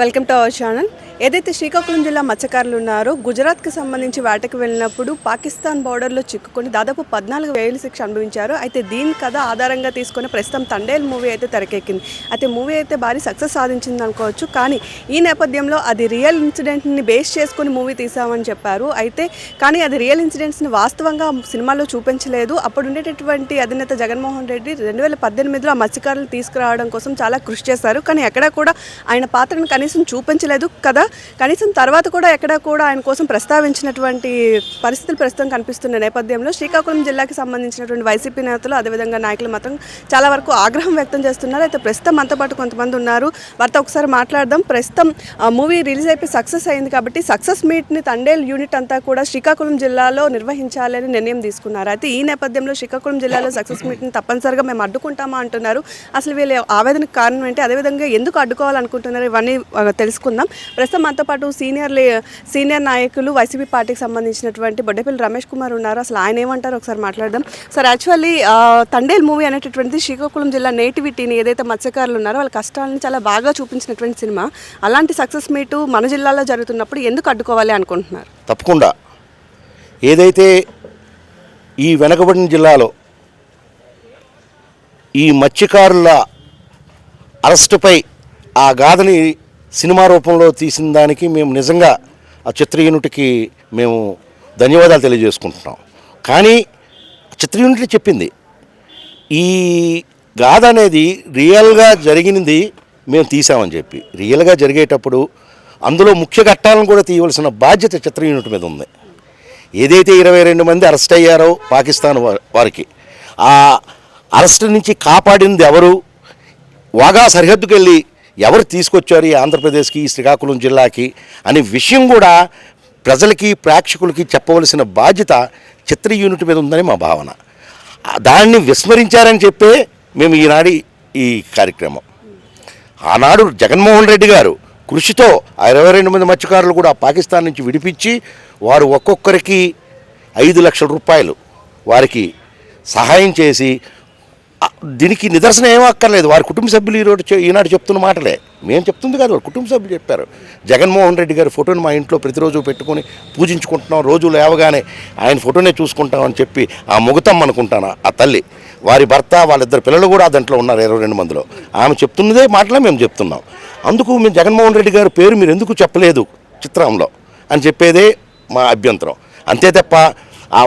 Welcome to our channel. ఏదైతే శ్రీకాకుళం జిల్లా మత్స్యకారులు ఉన్నారో గుజరాత్కి సంబంధించి వేటకు వెళ్ళినప్పుడు పాకిస్తాన్ బార్డర్లో చిక్కుకొని దాదాపు పద్నాలుగు వేలు శిక్ష అనుభవించారు. అయితే దీని కథ ఆధారంగా తీసుకొని ప్రస్తుతం తండేల్ మూవీ అయితే తెరకెక్కింది. అయితే మూవీ అయితే భారీ సక్సెస్ సాధించింది అనుకోవచ్చు. కానీ ఈ నేపథ్యంలో అది రియల్ ఇన్సిడెంట్ని బేస్ చేసుకుని మూవీ తీసామని చెప్పారు. అయితే కానీ అది రియల్ ఇన్సిడెంట్స్ని వాస్తవంగా సినిమాలో చూపించలేదు. అప్పుడు ఉండేటటువంటి అధినేత జగన్మోహన్ రెడ్డి రెండు వేల పద్దెనిమిదిలో ఆ మత్స్యకారులు తీసుకురావడం కోసం చాలా కృషి చేశారు. కానీ ఎక్కడా కూడా ఆయన పాత్రను కనీసం చూపించలేదు కదా. కనీసం తర్వాత కూడా ఎక్కడా కూడా ఆయన కోసం ప్రస్తావించినటువంటి పరిస్థితులు ప్రస్తుతం కనిపిస్తున్న నేపథ్యంలో శ్రీకాకుళం జిల్లాకి సంబంధించినటువంటి వైసీపీ నేతలు అదేవిధంగా నాయకులు మాత్రం చాలా వరకు ఆగ్రహం వ్యక్తం చేస్తున్నారు. అయితే ప్రస్తుతం మనతో పాటు కొంతమంది ఉన్నారు. వారితో ఒకసారి మాట్లాడదాం. ప్రస్తుతం మూవీ రిలీజ్ అయిపోయి సక్సెస్ అయింది కాబట్టి సక్సెస్ మీట్ని తండేల్ యూనిట్ అంతా కూడా శ్రీకాకుళం జిల్లాలో నిర్వహించాలని నిర్ణయం తీసుకున్నారు. అయితే ఈ నేపథ్యంలో శ్రీకాకుళం జిల్లాలో సక్సెస్ మీట్ని తప్పనిసరిగా మేము అడ్డుకుంటామా అంటున్నారు. అసలు వీళ్ళ ఆవేదనకు కారణం ఏంటి? అదేవిధంగా ఎందుకు అడ్డుకోవాలనుకుంటున్నారు? ఇవన్నీ తెలుసుకుందాం. ప్రస్తుతం మనతో పాటు సీనియర్ సీనియర్ నాయకులు వైసీపీ పార్టీకి సంబంధించినటువంటి బొడ్డపల్లి రమేష్ కుమార్ ఉన్నారు. అసలు ఆయన ఏమంటారు ఒకసారి మాట్లాడదాం. సార్ యాక్చువల్లీ తండేల్ మూవీ అనేటటువంటిది శ్రీకాకుళం జిల్లా నేటివిటీని ఏదైతే మత్స్యకారులు ఉన్నారో వాళ్ళ కష్టాలను చాలా బాగా చూపించినటువంటి సినిమా. అలాంటి సక్సెస్ మీటు మన జిల్లాలో జరుగుతున్నప్పుడు ఎందుకు అడ్డుకోవాలి అనుకుంటున్నారు? తప్పకుండా. ఏదైతే ఈ వెనకబడిన జిల్లాలో ఈ మత్స్యకారుల అరెస్టుపై ఆ గాథని సినిమా రూపంలో తీసిన దానికి మేము నిజంగా ఆ చిత్ర యూనిట్కి మేము ధన్యవాదాలు తెలియజేసుకుంటున్నాం. కానీ చిత్ర యూనిట్ చెప్పింది. ఈ గాథ అనేది రియల్గా జరిగినది మేము తీసామని చెప్పి. రియల్గా జరిగేటప్పుడు అందులో ముఖ్య ఘట్టాలను కూడా తీయవలసిన బాధ్యత చిత్ర యూనిట్ మీద ఉంది. ఏదైతే ఇరవై రెండు మంది అరెస్ట్ అయ్యారో పాకిస్తాన్ వారికి ఆ అరెస్ట్ నుంచి కాపాడింది ఎవరు? వాగా సరిహద్దుకు వెళ్ళి ఎవరు తీసుకొచ్చారు ఈ ఆంధ్రప్రదేశ్కి ఈ శ్రీకాకుళం జిల్లాకి అనే విషయం కూడా ప్రజలకి ప్రేక్షకులకి చెప్పవలసిన బాధ్యత చిత్ర యూనిట్ మీద ఉందని మా భావన. దాన్ని విస్మరించారని చెప్పే మేము ఈనాడి ఈ కార్యక్రమం. ఆనాడు జగన్మోహన్ రెడ్డి గారు కృషితో ఇరవై రెండు మంది మత్స్యకారులు కూడా పాకిస్తాన్ నుంచి విడిపించి వారు ఒక్కొక్కరికి ఐదు లక్షల రూపాయలు వారికి సహాయం చేసి దీనికి నిదర్శనం ఏమీ అక్కర్లేదు. వారి కుటుంబ సభ్యులు ఈరోజు ఈనాడు చెప్తున్న మాటలే. మేము చెప్తుంది కాదు వారు కుటుంబ సభ్యులు చెప్పారు. జగన్మోహన్ రెడ్డి గారి ఫోటోని మా ఇంట్లో ప్రతిరోజు పెట్టుకొని పూజించుకుంటున్నాం. రోజు లేవగానే ఆయన ఫోటోనే చూసుకుంటామని చెప్పి ఆ ముగతం అనుకుంటాను ఆ తల్లి. వారి భర్త వాళ్ళిద్దరు పిల్లలు కూడా దాంట్లో ఉన్నారు ఇరవై రెండు మందిలో. ఆమె చెప్తున్నదే మాటలే మేము చెప్తున్నాం. అందుకు మేము జగన్మోహన్ రెడ్డి గారి పేరు మీరు ఎందుకు చెప్పలేదు చిత్రంలో? అని చెప్పేదే మా అభ్యంతరం. అంతే తప్ప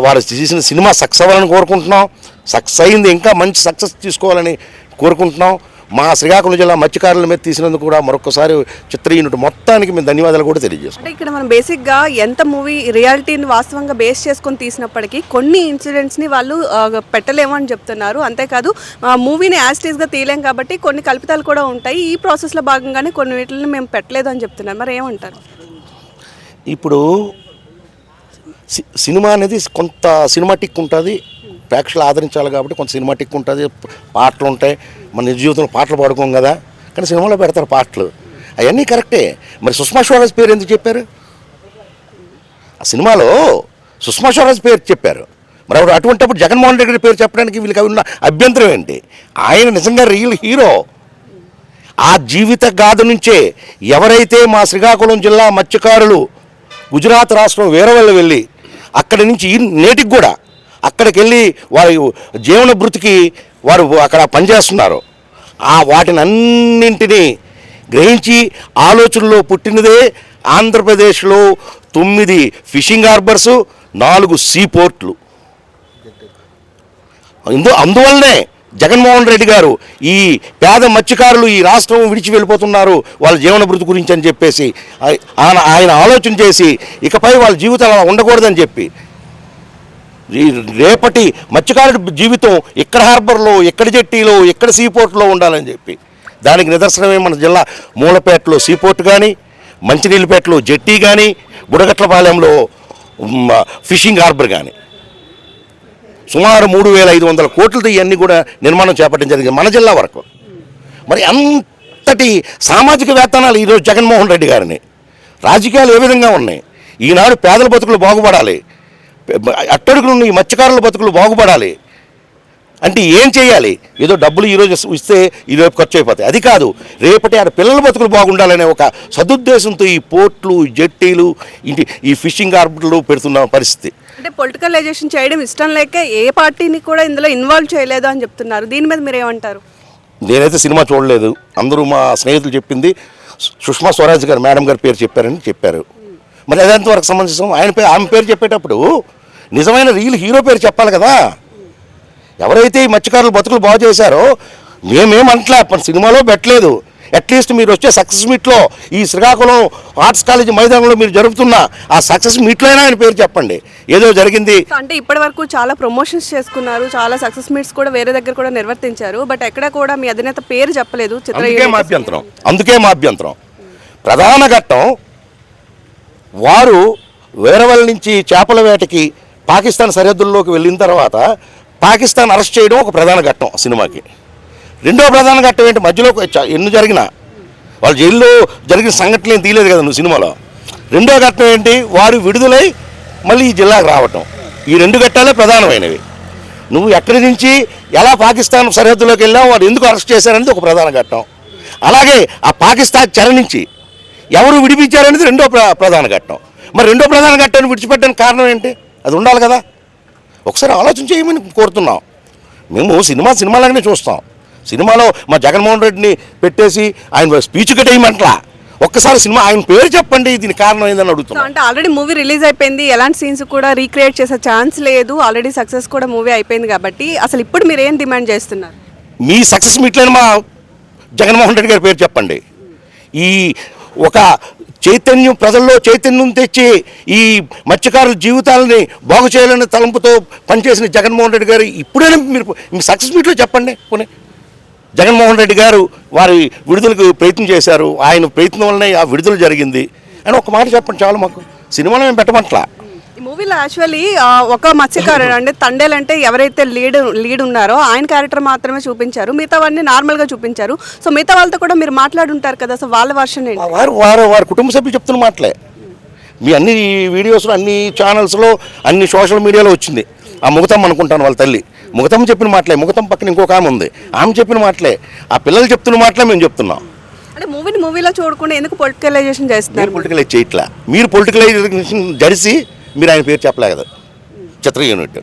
వారు చేసిన సినిమా సక్సెస్ అవ్వాలని కోరుకుంటున్నాం. సక్సెస్ అయింది ఇంకా మంచి సక్సెస్ తీసుకోవాలని కోరుకుంటున్నాం. మా శ్రీకాకుళం జిల్లా మత్స్యకారుల మీద తీసినందుకు కూడా మరొకసారి చిత్ర యూనిట్ మొత్తానికి మేము ధన్యవాదాలు కూడా తెలియజేస్తాం అంటే ఇక్కడ మనం బేసిక్గా ఎంత మూవీ రియాలిటీని వాస్తవంగా బేస్ చేసుకొని తీసినప్పటికీ కొన్ని ఇన్సిడెంట్స్ని వాళ్ళు ఆ, పెట్టలేము అని చెప్తున్నారు. అంతేకాదు ఆ మూవీని యాస్టీస్గా తీయలేం కాబట్టి కొన్ని కల్పితాలు కూడా ఉంటాయి. ఈ ప్రాసెస్లో భాగంగానే కొన్ని వీటిని మేము పెట్టలేదు అని చెప్తున్నారు. మరి ఏమంటారు? ఇప్పుడు సినిమా అనేది కొంత సినిమాటిక్ ఉంటుంది. ప్రేక్షకులు ఆదరించాలి కాబట్టి కొంత సినిమాటిక్ ఉంటుంది. పాటలు ఉంటాయి. మన నిజ జీవితంలో పాటలు పాడుకోం కదా. కానీ సినిమాలో పెడతారు పాటలు. అవన్నీ కరెక్టే. మరి సుష్మా స్వరాజ్ పేరు ఎందుకు చెప్పారు? ఆ సినిమాలో సుష్మా స్వరాజ్ పేరు చెప్పారు. మరి అప్పుడు అటువంటిప్పుడు జగన్మోహన్ రెడ్డి గారి పేరు చెప్పడానికి వీళ్ళకి ఉన్న అభ్యంతరం ఏంటి? ఆయన నిజంగా రియల్ హీరో ఆ జీవిత గాథ నుంచే ఎవరైతే మా శ్రీకాకుళం జిల్లా మత్స్యకారులు గుజరాత్ రాష్ట్రం వేరవల్లి వెళ్ళి అక్కడి నుంచి నేటికి కూడా అక్కడికి వెళ్ళి వారి జీవన భృతికి వారు అక్కడ పనిచేస్తున్నారు. ఆ వాటిని అన్నింటినీ గ్రహించి ఆలోచనలో పుట్టినదే ఆంధ్రప్రదేశ్లో తొమ్మిది ఫిషింగ్ హార్బర్సు నాలుగు సీ పోర్ట్లు ఇందు అందువల్లనే జగన్మోహన్ రెడ్డి గారు ఈ పేద మత్స్యకారులు ఈ రాష్ట్రం విడిచి వెళ్ళిపోతున్నారు వాళ్ళ జీవన భృతి గురించి అని చెప్పేసి ఆయన ఆయన ఆలోచన చేసి ఇకపై వాళ్ళ జీవితం ఉండకూడదని చెప్పి రేపటి మత్స్యకారుడి జీవితం ఇక్కడ హార్బర్లో ఎక్కడ జెట్టీలో ఎక్కడ సీపోర్ట్లో ఉండాలని చెప్పి దానికి నిదర్శనమే మన జిల్లా మూలపేటలో సీపోర్ట్ కానీ మంచినీళ్ళపేటలో జెట్టీ కానీ బుడగట్లపాలెంలో ఫిషింగ్ హార్బర్ కానీ సుమారు మూడు వేల ఐదు వందల కోట్లతో ఇవన్నీ కూడా నిర్మాణం చేపట్టడం జరిగింది మన జిల్లా వరకు. మరి అంతటి సామాజిక వేతనాలు ఈరోజు జగన్మోహన్ రెడ్డి గారిని. రాజకీయాలు ఏ విధంగా ఉన్నాయి? ఈనాడు పేదల బతుకులు బాగుపడాలి. అట్టడుగులు ఈ మత్స్యకారుల బతుకులు బాగుపడాలి. అంటే ఏం చేయాలి? ఏదో డబ్బులు ఈరోజు ఇస్తే ఈరోజు ఖర్చు అయిపోతాయి. అది కాదు. రేపటి ఆడ పిల్లల బతుకులు బాగుండాలనే ఒక సదుద్దేశంతో ఈ పోర్ట్లు జెట్టీలు ఇంటి ఈ ఫిషింగ్ హార్బర్లు పెడుతున్న పరిస్థితి. అంటే పొలిటికలైజేషన్ చేయడం ఇష్టం లేక ఏ పార్టీని కూడా ఇందులో ఇన్వాల్వ్ చేయలేదు అని చెప్తున్నారు. దీని మీద మీరు ఏమంటారు నేనైతే సినిమా చూడలేదు. అందరూ మా స్నేహితులు చెప్పింది సుష్మా స్వరాజ్ గారు మేడం గారి పేరు చెప్పారని చెప్పారు. మరి అది ఎంతవరకు సంబంధించిన ఆయన పేరు ఆమె పేరు చెప్పేటప్పుడు నిజమైన రియల్ హీరో పేరు చెప్పాలి కదా. ఎవరైతే ఈ మత్స్యకారులు బతుకులు బాగు చేశారో మేమేమంటలే సినిమాలో పెట్టలేదు. అట్లీస్ట్ మీరు వచ్చే సక్సెస్ మీట్లో ఈ శ్రీకాకుళం ఆర్ట్స్ కాలేజ్ మైదానంలో మీరు జరుపుతున్న ఆ సక్సెస్ మీట్లో అయినా ఆయన పేరు చెప్పండి. ఏదో జరిగింది. అంటే ఇప్పటి వరకు చాలా ప్రమోషన్స్ చేసుకున్నారు. చాలా సక్సెస్ మీట్స్ కూడా వేరే దగ్గర కూడా నిర్వర్తించారు. బట్ ఎక్కడ కూడా మీ అధినేత పేరు చెప్పలేదు. అందుకే మా అభ్యంతరం అందుకే మా అభ్యంతరం ప్రధాన ఘట్టం వారు వేరవల నుంచి చేపల వేటకి పాకిస్తాన్ సరిహద్దుల్లోకి వెళ్ళిన తర్వాత పాకిస్తాన్ అరెస్ట్ చేయడం ఒక ప్రధాన ఘట్టం సినిమాకి. రెండో ప్రధాన ఘట్టం ఏంటి? మధ్యలో ఎన్ని జరిగినా. వాళ్ళు జైల్లో జరిగిన సంఘటనలు ఏం తీయలేదు కదా నువ్వు సినిమాలో. రెండో ఘట్టం ఏంటి? వారు విడుదలై మళ్ళీ ఈ జిల్లాకు రావటం. ఈ రెండు ఘట్టాలే ప్రధానమైనవి. నువ్వు ఎక్కడి నుంచి ఎలా పాకిస్తాన్ సరిహద్దులోకి వెళ్ళావు వాడు ఎందుకు అరెస్ట్ చేశారనేది ఒక ప్రధాన ఘట్టం. అలాగే ఆ పాకిస్తాన్ చెర నుంచి ఎవరు విడిపించారనేది రెండో ప్ర ప్రధాన ఘట్టం. మరి రెండో ప్రధాన ఘట్టాన్ని విడిచిపెట్టడానికి కారణం ఏంటి? అది ఉండాలి కదా. ఒకసారి ఆలోచన చేయమని కోరుతున్నాం. మేము సినిమా సినిమాలాగానే చూస్తాం. సినిమాలో మా జగన్మోహన్ రెడ్డిని పెట్టేసి ఆయన స్పీచ్ కట్టేయమంటలా ఒక్కసారి సినిమా ఆయన పేరు చెప్పండి దీని కారణం ఏందని సో అడుగుతున్నాం. అంటే ఆల్రెడీ మూవీ రిలీజ్ అయిపోయింది ఎలాంటి సీన్స్ కూడా రీక్రియేట్ చేసే ఛాన్స్ లేదు ఆల్రెడీ సక్సెస్ కూడా మూవీ అయిపోయింది కాబట్టి అసలు ఇప్పుడు మీరు ఏం డిమాండ్ చేస్తున్నారు? మీ సక్సెస్ మీట్లని మా జగన్మోహన్ రెడ్డి గారి పేరు చెప్పండి. ఈ ఒక చైతన్యం ప్రజల్లో చైతన్యం తెచ్చి ఈ మత్స్యకారుల జీవితాలని బాగు చేయాలనే తలంపుతో పనిచేసిన జగన్మోహన్ రెడ్డి గారు ఇప్పుడైనా మీరు మీ సక్సెస్ మీట్లో చెప్పండి పోనీ. జగన్మోహన్ రెడ్డి గారు వారి విడుదలకు ప్రయత్నం చేశారు. ఆయన ప్రయత్నం వల్లనే ఆ విడుదల జరిగింది. అని ఒక మాట చెప్పండి చాలు మాకు. సినిమాలో మేము పెట్టమంటలా. ఈ మూవీలో యాక్చువల్లీ ఒక మత్స్యకారుడు అంటే తండేల్ అంటే ఎవరైతే లీడ్ లీడ్ ఉన్నారో ఆయన క్యారెక్టర్ మాత్రమే చూపించారు. మిగతావన్నీ నార్మల్గా చూపించారు. సో మిగతా వాళ్ళతో కూడా మీరు మాట్లాడుంటారు కదా సో వాళ్ళ వర్షన్ ఏంటి? వారు వారు వారి కుటుంబ సభ్యులు చెప్తున్న మాటలే. మీ అన్ని వీడియోస్లో అన్ని ఛానల్స్లో అన్ని సోషల్ మీడియాలో వచ్చింది. ఆ ముగతమ్మ అనుకుంటాను వాళ్ళ తల్లి. ముగతమ్మ చెప్పిన మాటలే ముగతమ్మ పక్కన ఇంకొక ఆమె ఉంది. ఆమె చెప్పిన మాటలే. ఆ పిల్లలు చెప్తున్న మాటలే మేము చెప్తున్నాం. అంటే మూవీని మూవీలో చూడకుండా ఎందుకు పొలిటికలైజేషన్ చేస్తున్నారు? మీరు పొలిటికలైజ్ చేయట్లా. మీరు పొలిటికలైజేషన్ జరిసి మీరు ఆయన పేరు చెప్పలే కదా చిత్ర యూనిట్.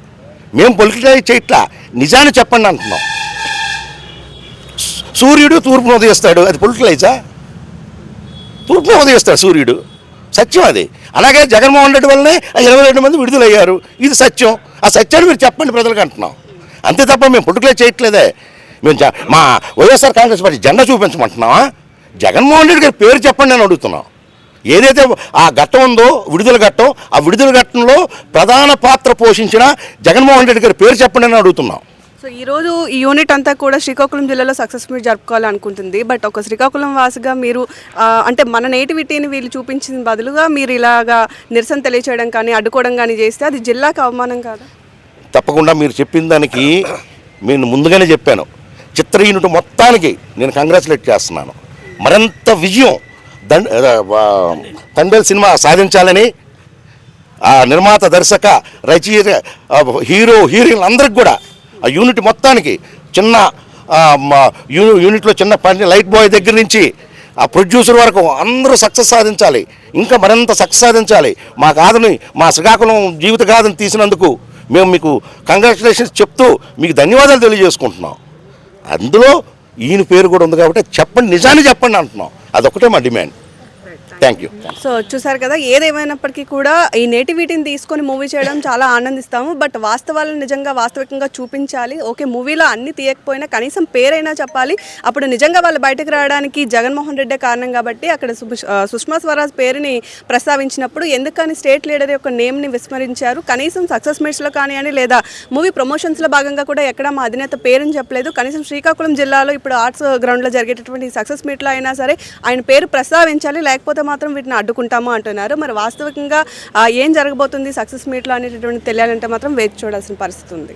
మేము పొలిటికలైజ్ చేయట్లా. నిజాన్ని చెప్పండి అంటున్నాం. సూర్యుడు తూర్పును ఉదయిస్తాడు. అది పొలిటికలైజా? తూర్పును ఉదయిస్తాడు సూర్యుడు. సత్యం అది. అలాగే జగన్మోహన్ రెడ్డి వల్లనే ఆ ఇరవై రెండు మంది విడుదలయ్యారు. ఇది సత్యం. ఆ సత్యాన్ని మీరు చెప్పండి ప్రజలకు అంటున్నాం. అంతే తప్ప మేము పొలిటికలైజ్ చేయట్లేదే. మేము జ- మా వైఎస్ఆర్ కాంగ్రెస్ పార్టీ జెండా చూపించమంటున్నావా? జగన్మోహన్ రెడ్డి గారి పేరు చెప్పండి అని అడుగుతున్నాం. ఏదైతే ఆ ఘట్టం ఉందో విడుదల ఘట్టం ఆ విడుదల ఘట్టంలో ప్రధాన పాత్ర పోషించిన జగన్మోహన్ రెడ్డి గారి పేరు చెప్పండి అని అడుగుతున్నాం. సో ఈ రోజు ఈ యూనిట్ అంతా కూడా శ్రీకాకుళం జిల్లాలో సక్సెస్ మీట్ జరుపుకోవాలనుకుంటుంది. బట్ ఒక శ్రీకాకుళం వాసిగా మీరు అంటే మన నేటివిటీని వీళ్ళు చూపించిన బదులుగా మీరు ఇలాగా నిరసన తెలియచేయడం కానీ అడ్డుకోవడం కానీ చేస్తే అది జిల్లాకు అవమానం కాదా? తప్పకుండా మీరు చెప్పిన దానికి నేను ముందుగానే చెప్పాను. చిత్ర యూనిట్ మొత్తానికి నేను కంగ్రాచులేట్ చేస్తున్నాను. మరింత విజయం దండ తండేల్ సినిమా సాధించాలని ఆ నిర్మాత దర్శక రచయిత హీరో హీరోయిన్ అందరికి కూడా ఆ యూనిట్ మొత్తానికి చిన్న యూ- యూనిట్లో చిన్న పని లైట్ బాయ్ దగ్గర నుంచి ఆ ప్రొడ్యూసర్ వరకు అందరూ సక్సెస్ సాధించాలి. ఇంకా మరింత సక్సెస్ సాధించాలి. మా గాథని మా శ్రీకాకుళం జీవిత గాథని తీసినందుకు మేము మీకు కంగ్రాచులేషన్స్ చెప్తూ మీకు ధన్యవాదాలు తెలియజేసుకుంటున్నాం. అందులో ఈయన పేరు కూడా ఉంది కాబట్టి చెప్పండి నిజాన్ని చెప్పండి అంటున్నాం. అదొకటే మా డిమాండ్. థ్యాంక్ యూ సో చూసారు కదా ఏదేమైనప్పటికీ కూడా ఈ నేటివిటీని తీసుకొని మూవీ చేయడం చాలా ఆనందిస్తాము. బట్ వాస్తవాలను నిజంగా వాస్తవికంగా చూపించాలి. ఓకే మూవీలో అన్ని తీయకపోయినా కనీసం పేరైనా చెప్పాలి. అప్పుడు నిజంగా వాళ్ళు బయటకు రావడానికి జగన్మోహన్ రెడ్డే కారణం కాబట్టి అక్కడ సుష్మా స్వరాజ్ పేరుని ప్రస్తావించినప్పుడు ఎందుకని స్టేట్ లీడర్ యొక్క నేమ్ని విస్మరించారు? కనీసం సక్సెస్ మీట్స్లో కానివ్వండి లేదా మూవీ ప్రమోషన్స్లో భాగంగా కూడా ఎక్కడ మా అధినేత పేరుని చెప్పలేదు. కనీసం శ్రీకాకుళం జిల్లాలో ఇప్పుడు ఆర్ట్స్ గ్రౌండ్లో జరిగేటటువంటి సక్సెస్ మీట్లో అయినా సరే ఆయన పేరు ప్రస్తావించాలి. లేకపోతే మాత్రం వీటిని అడ్డుకుంటామా అంటున్నారు. మరి వాస్తవికంగా ఏం జరగబోతుంది సక్సెస్ మీట్లో అనేటటువంటి తెలియాలంటే మాత్రం వేచి చూడాల్సిన పరిస్థితి ఉంది